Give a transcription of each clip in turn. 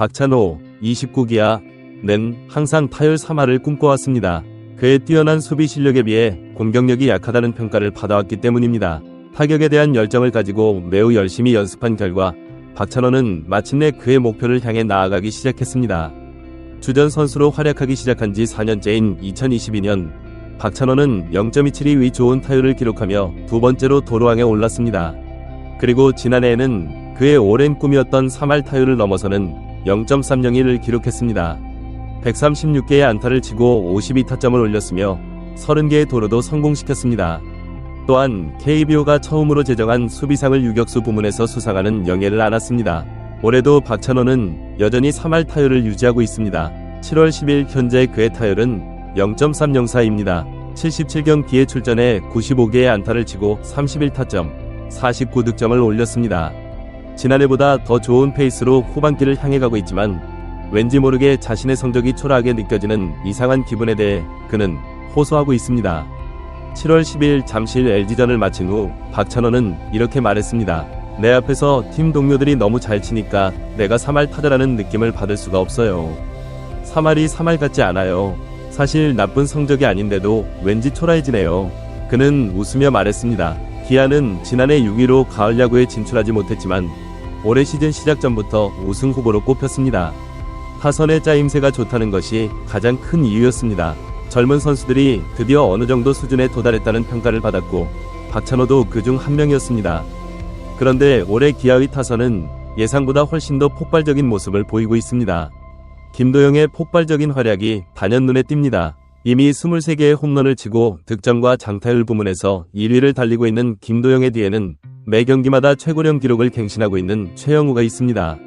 박찬호 29기아는 항상 타율 3할을 꿈꿔왔습니다. 그의 뛰어난 수비 실력에 비해 공격력이 약하다는 평가를 받아왔기 때문입니다. 타격에 대한 열정을 가지고 매우 열심히 연습한 결과 박찬호는 마침내 그의 목표를 향해 나아가기 시작했습니다. 주전 선수로 활약하기 시작한 지 4년째인 2022년 박찬호는 0.272의 좋은 타율을 기록하며 두 번째로 도로왕에 올랐습니다. 그리고 지난해에는 그의 오랜 꿈이었던 3할 타율을 넘어서는 0.301을 기록했습니다. 136개의 안타를 치고 52타점을 올렸으며 30개의 도로도 성공시켰습니다. 또한 KBO가 처음으로 제정한 수비상을 유격수 부문에서 수상하는 영예를 안았습니다. 올해도 박찬호는 여전히 3할 타율을 유지하고 있습니다. 7월 10일 현재 그의 타율은 0.304입니다. 77경기에 출전해 95개의 안타를 치고 31타점, 49득점을 올렸습니다. 지난해보다 더 좋은 페이스로 후반기를 향해 가고 있지만 왠지 모르게 자신의 성적이 초라하게 느껴지는 이상한 기분에 대해 그는 호소하고 있습니다. 7월 10일 잠실 LG전을 마친 후 박찬호는 이렇게 말했습니다. 내 앞에서 팀 동료들이 너무 잘 치니까 내가 3할 타자라는 느낌을 받을 수가 없어요. 3할이 3할 같지 않아요. 사실 나쁜 성적이 아닌데도 왠지 초라해지네요. 그는 웃으며 말했습니다. 기아는 지난해 6위로 가을 야구에 진출하지 못했지만 올해 시즌 시작 전부터 우승 후보로 꼽혔습니다. 타선의 짜임새가 좋다는 것이 가장 큰 이유였습니다. 젊은 선수들이 드디어 어느 정도 수준에 도달했다는 평가를 받았고 박찬호도 그 중 한 명이었습니다. 그런데 올해 기아의 타선은 예상보다 훨씬 더 폭발적인 모습을 보이고 있습니다. 김도영의 폭발적인 활약이 단연 눈에 띕니다. 이미 23개의 홈런을 치고 득점과 장타율 부문에서 1위를 달리고 있는 김도영의 뒤에는 매 경기마다 최고령 기록을 갱신하고 있는 최영우가 있습니다.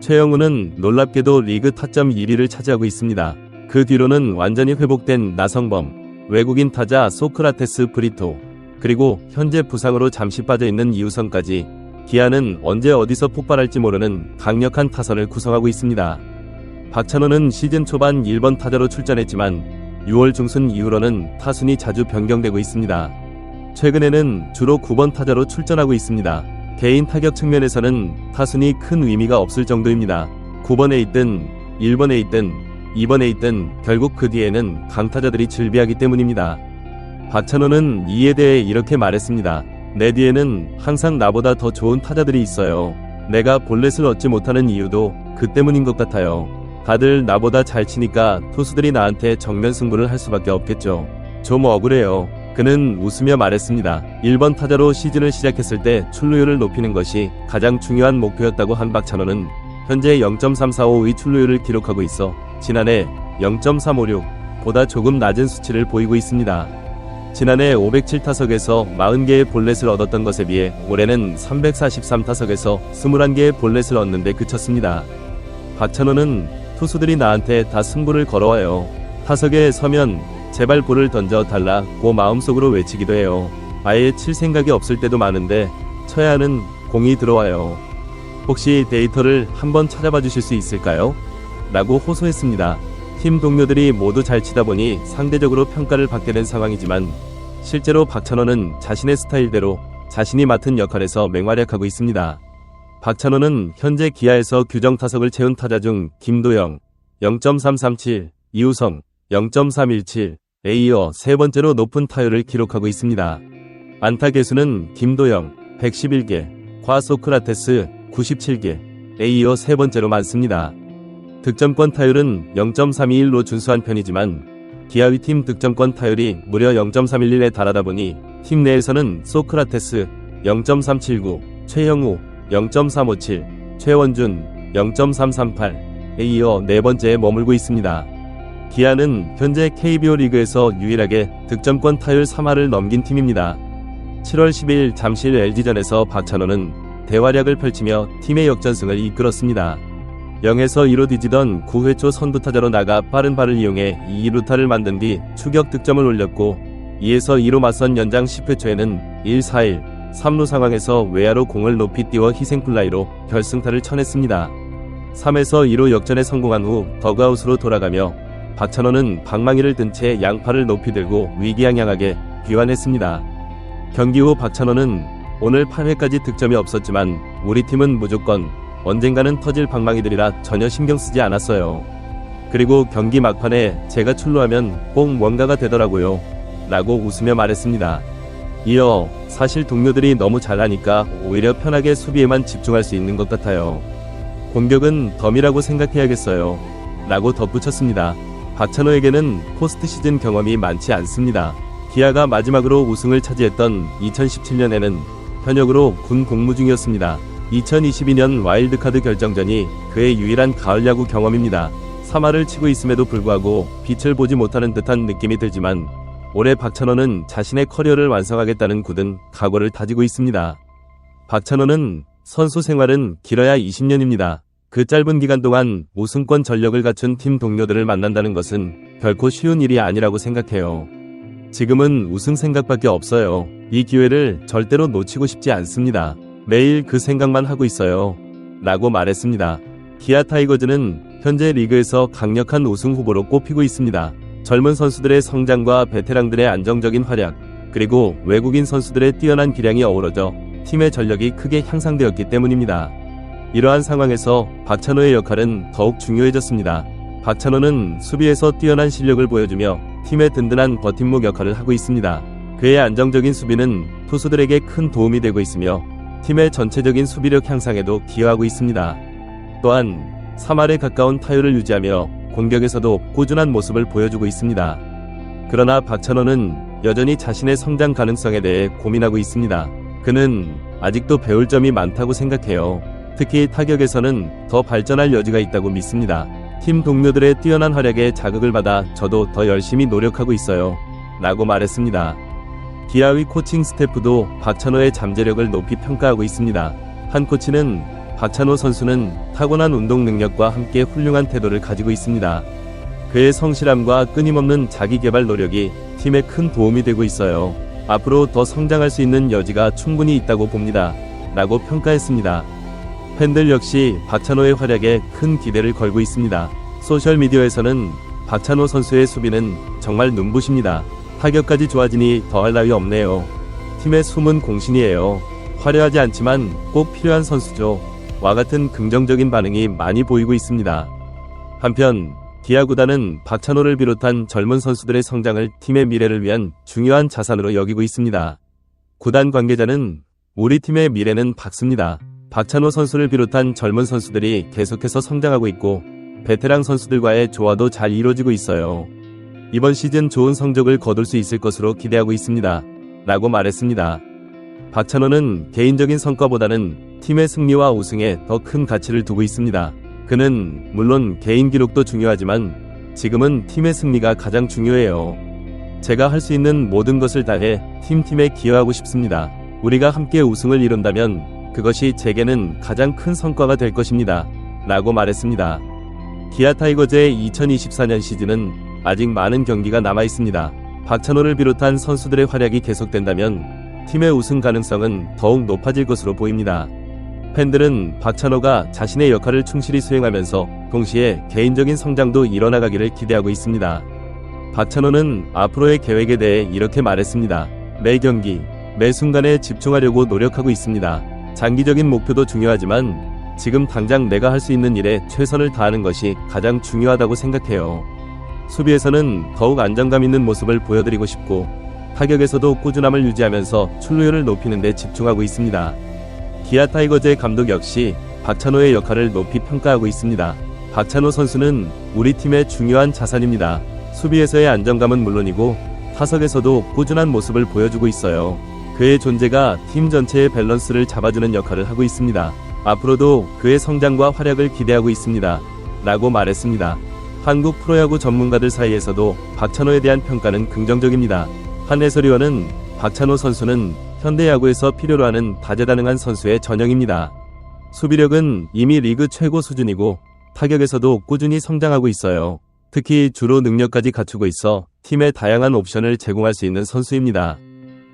최영우는 놀랍게도 리그 타점 1위를 차지하고 있습니다. 그 뒤로는 완전히 회복된 나성범, 외국인 타자 소크라테스 브리토, 그리고 현재 부상으로 잠시 빠져있는 이우성까지 기아는 언제 어디서 폭발할지 모르는 강력한 타선을 구성하고 있습니다. 박찬호는 시즌 초반 1번 타자로 출전했지만 6월 중순 이후로는 타순이 자주 변경되고 있습니다. 최근에는 주로 9번 타자로 출전하고 있습니다. 개인 타격 측면에서는 타순이 큰 의미가 없을 정도입니다. 9번에 있든 1번에 있든 2번에 있든 결국 그 뒤에는 강타자들이 즐비하기 때문입니다. 박찬호는 이에 대해 이렇게 말했습니다. 내 뒤에는 항상 나보다 더 좋은 타자들이 있어요. 내가 볼넷을 얻지 못하는 이유도 그 때문인 것 같아요. 다들 나보다 잘 치니까 투수들이 나한테 정면 승부를 할 수밖에 없겠죠. 좀 억울해요. 그는 웃으며 말했습니다. 1번 타자로 시즌을 시작했을 때 출루율을 높이는 것이 가장 중요한 목표였다고 한 박찬호는 현재 0.345의 출루율을 기록하고 있어 지난해 0.356보다 조금 낮은 수치를 보이고 있습니다. 지난해 507타석에서 40개의 볼넷을 얻었던 것에 비해 올해는 343타석에서 21개의 볼넷을 얻는 데 그쳤습니다. 박찬호는 투수들이 나한테 다 승부를 걸어와요. 타석에 서면 제발 볼을 던져 달라고 마음속으로 외치기도 해요. 아예 칠 생각이 없을 때도 많은데 쳐야 하는 공이 들어와요. 혹시 데이터를 한번 찾아봐 주실 수 있을까요? 라고 호소했습니다. 팀 동료들이 모두 잘 치다 보니 상대적으로 평가를 받게 된 상황이지만 실제로 박찬호는 자신의 스타일대로 자신이 맡은 역할에서 맹활약하고 있습니다. 박찬호는 현재 기아에서 규정 타석을 채운 타자 중 김도영 0.337, 이우성 0.317, 에 이어 세 번째로 높은 타율을 기록하고 있습니다. 안타 개수는 김도영 111개, 과 소크라테스 97개, 에 이어 세 번째로 많습니다. 득점권 타율은 0.321로 준수한 편이지만 기아의 팀 득점권 타율이 무려 0.311에 달하다 보니 팀 내에서는 소크라테스 0.379, 최영우 0.357, 최원준 0.338에 이어 네 번째에 머물고 있습니다. 기아는 현재 KBO 리그에서 유일하게 득점권 타율 3할을 넘긴 팀입니다. 7월 10일 잠실 LG전에서 박찬호는 대활약을 펼치며 팀의 역전승을 이끌었습니다. 0에서 2로 뒤지던 9회 초 선두타자로 나가 빠른 발을 이용해 2루타를 만든 뒤 추격 득점을 올렸고 2에서 2로 맞선 연장 10회 초에는 1, 4일 3루 상황에서 외야로 공을 높이 띄워 희생플라이로 결승타를 쳐냈습니다. 3에서 2로 역전에 성공한 후 더그아웃으로 돌아가며 박찬호는 방망이를 든 채 양팔을 높이 들고 위기양양하게 귀환했습니다. 경기 후 박찬호는 오늘 8회까지 득점이 없었지만 우리 팀은 무조건 언젠가는 터질 방망이들이라 전혀 신경 쓰지 않았어요. 그리고 경기 막판에 제가 출루하면 꼭 뭔가가 되더라고요. 라고 웃으며 말했습니다. 이어 사실 동료들이 너무 잘하니까 오히려 편하게 수비에만 집중할 수 있는 것 같아요. 공격은 덤이라고 생각해야겠어요. 라고 덧붙였습니다. 박찬호에게는 포스트 시즌 경험이 많지 않습니다. 기아가 마지막으로 우승을 차지했던 2017년에는 현역으로 군 복무 중이었습니다. 2022년 와일드카드 결정전이 그의 유일한 가을 야구 경험입니다. 3할을 치고 있음에도 불구하고 빛을 보지 못하는 듯한 느낌이 들지만 올해 박찬호는 자신의 커리어를 완성하겠다는 굳은 각오를 다지고 있습니다. 박찬호는 선수 생활은 길어야 20년입니다. 그 짧은 기간 동안 우승권 전력을 갖춘 팀 동료들을 만난다는 것은 결코 쉬운 일이 아니라고 생각해요. 지금은 우승 생각밖에 없어요. 이 기회를 절대로 놓치고 싶지 않습니다. 매일 그 생각만 하고 있어요. 라고 말했습니다. 기아 타이거즈는 현재 리그에서 강력한 우승 후보로 꼽히고 있습니다. 젊은 선수들의 성장과 베테랑들의 안정적인 활약, 그리고 외국인 선수들의 뛰어난 기량이 어우러져 팀의 전력이 크게 향상되었기 때문입니다. 이러한 상황에서 박찬호의 역할은 더욱 중요해졌습니다. 박찬호는 수비에서 뛰어난 실력을 보여주며 팀의 든든한 버팀목 역할을 하고 있습니다. 그의 안정적인 수비는 투수들에게 큰 도움이 되고 있으며 팀의 전체적인 수비력 향상에도 기여하고 있습니다. 또한 3할에 가까운 타율을 유지하며 공격에서도 꾸준한 모습을 보여주고 있습니다. 그러나 박찬호는 여전히 자신의 성장 가능성에 대해 고민하고 있습니다. 그는 아직도 배울 점이 많다고 생각해요. 특히 타격에서는 더 발전할 여지가 있다고 믿습니다. 팀 동료들의 뛰어난 활약에 자극을 받아 저도 더 열심히 노력하고 있어요. 라고 말했습니다. 기아의 코칭 스태프도 박찬호의 잠재력을 높이 평가하고 있습니다. 한 코치는 박찬호 선수는 타고난 운동 능력과 함께 훌륭한 태도를 가지고 있습니다. 그의 성실함과 끊임없는 자기 개발 노력이 팀에 큰 도움이 되고 있어요. 앞으로 더 성장할 수 있는 여지가 충분히 있다고 봅니다. 라고 평가했습니다. 팬들 역시 박찬호의 활약에 큰 기대를 걸고 있습니다. 소셜미디어에서는 박찬호 선수의 수비는 정말 눈부십니다. 타격까지 좋아지니 더할 나위 없네요. 팀의 숨은 공신이에요. 화려하지 않지만 꼭 필요한 선수죠. 와 같은 긍정적인 반응이 많이 보이고 있습니다. 한편 기아 구단은 박찬호를 비롯한 젊은 선수들의 성장을 팀의 미래를 위한 중요한 자산으로 여기고 있습니다. 구단 관계자는 우리 팀의 미래는 밝습니다. 박찬호 선수를 비롯한 젊은 선수들이 계속해서 성장하고 있고 베테랑 선수들과의 조화도 잘 이루어지고 있어요. 이번 시즌 좋은 성적을 거둘 수 있을 것으로 기대하고 있습니다. 라고 말했습니다. 박찬호는 개인적인 성과보다는 팀의 승리와 우승에 더 큰 가치를 두고 있습니다. 그는 물론 개인 기록도 중요하지만 지금은 팀의 승리가 가장 중요해요. 제가 할 수 있는 모든 것을 다해 팀팀에 기여하고 싶습니다. 우리가 함께 우승을 이룬다면 그것이 제게는 가장 큰 성과가 될 것입니다. 라고 말했습니다. 기아 타이거즈의 2024년 시즌은 아직 많은 경기가 남아 있습니다. 박찬호를 비롯한 선수들의 활약이 계속된다면 팀의 우승 가능성은 더욱 높아질 것으로 보입니다. 팬들은 박찬호가 자신의 역할을 충실히 수행하면서 동시에 개인적인 성장도 일어나가기를 기대하고 있습니다. 박찬호는 앞으로의 계획에 대해 이렇게 말했습니다. 매 경기, 매 순간에 집중하려고 노력하고 있습니다. 장기적인 목표도 중요하지만 지금 당장 내가 할 수 있는 일에 최선을 다하는 것이 가장 중요하다고 생각해요. 수비에서는 더욱 안정감 있는 모습을 보여드리고 싶고 타격에서도 꾸준함을 유지하면서 출루율을 높이는 데 집중하고 있습니다. 기아 타이거즈의 감독 역시 박찬호의 역할을 높이 평가하고 있습니다. 박찬호 선수는 우리 팀의 중요한 자산입니다. 수비에서의 안정감은 물론이고 타석에서도 꾸준한 모습을 보여주고 있어요. 그의 존재가 팀 전체의 밸런스를 잡아주는 역할을 하고 있습니다. 앞으로도 그의 성장과 활약을 기대하고 있습니다. 라고 말했습니다. 한국 프로야구 전문가들 사이에서도 박찬호에 대한 평가는 긍정적입니다. 한 해설위원은 박찬호 선수는 현대야구에서 필요로 하는 다재다능한 선수의 전형입니다. 수비력은 이미 리그 최고 수준이고 타격에서도 꾸준히 성장하고 있어요. 특히 주로 능력까지 갖추고 있어 팀에 다양한 옵션을 제공할 수 있는 선수입니다.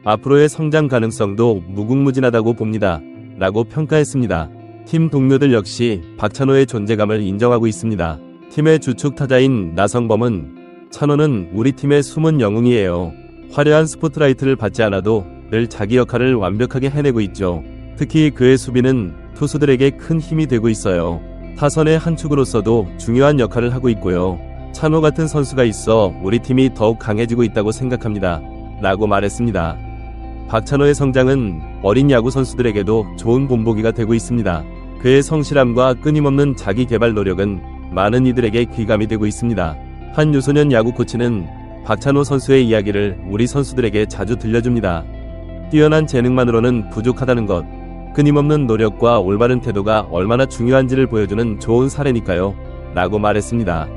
앞으로의 성장 가능성도 무궁무진하다고 봅니다. 라고 평가했습니다. 팀 동료들 역시 박찬호의 존재감을 인정하고 있습니다. 팀의 주축 타자인 나성범은 찬호는 우리 팀의 숨은 영웅이에요. 화려한 스포트라이트를 받지 않아도 늘 자기 역할을 완벽하게 해내고 있죠. 특히 그의 수비는 투수들에게 큰 힘이 되고 있어요. 타선의 한 축으로서도 중요한 역할을 하고 있고요. 찬호 같은 선수가 있어 우리 팀이 더욱 강해지고 있다고 생각합니다. 라고 말했습니다. 박찬호의 성장은 어린 야구 선수들에게도 좋은 본보기가 되고 있습니다. 그의 성실함과 끊임없는 자기 개발 노력은 많은 이들에게 귀감이 되고 있습니다. 한 유소년 야구 코치는 박찬호 선수의 이야기를 우리 선수들에게 자주 들려줍니다. 뛰어난 재능만으로는 부족하다는 것, 끊임없는 노력과 올바른 태도가 얼마나 중요한지를 보여주는 좋은 사례니까요. 라고 말했습니다.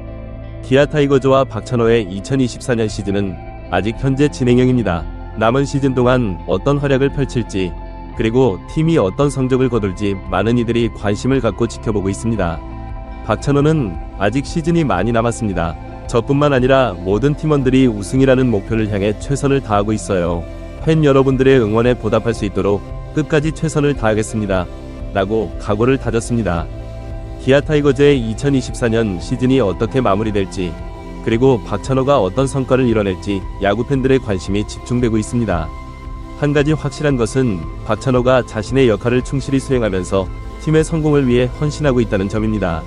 기아 타이거즈와 박찬호의 2024년 시즌은 아직 현재 진행형입니다. 남은 시즌 동안 어떤 활약을 펼칠지, 그리고 팀이 어떤 성적을 거둘지 많은 이들이 관심을 갖고 지켜보고 있습니다. 박찬호는 아직 시즌이 많이 남았습니다. 저뿐만 아니라 모든 팀원들이 우승이라는 목표를 향해 최선을 다하고 있어요. 팬 여러분들의 응원에 보답할 수 있도록 끝까지 최선을 다하겠습니다. 라고 각오를 다졌습니다. 기아 타이거즈의 2024년 시즌이 어떻게 마무리될지, 그리고 박찬호가 어떤 성과를 이뤄낼지 야구 팬들의 관심이 집중되고 있습니다. 한 가지 확실한 것은 박찬호가 자신의 역할을 충실히 수행하면서 팀의 성공을 위해 헌신하고 있다는 점입니다.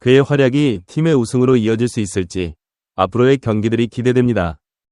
그의 활약이 팀의 우승으로 이어질 수 있을지 앞으로의 경기들이 기대됩니다.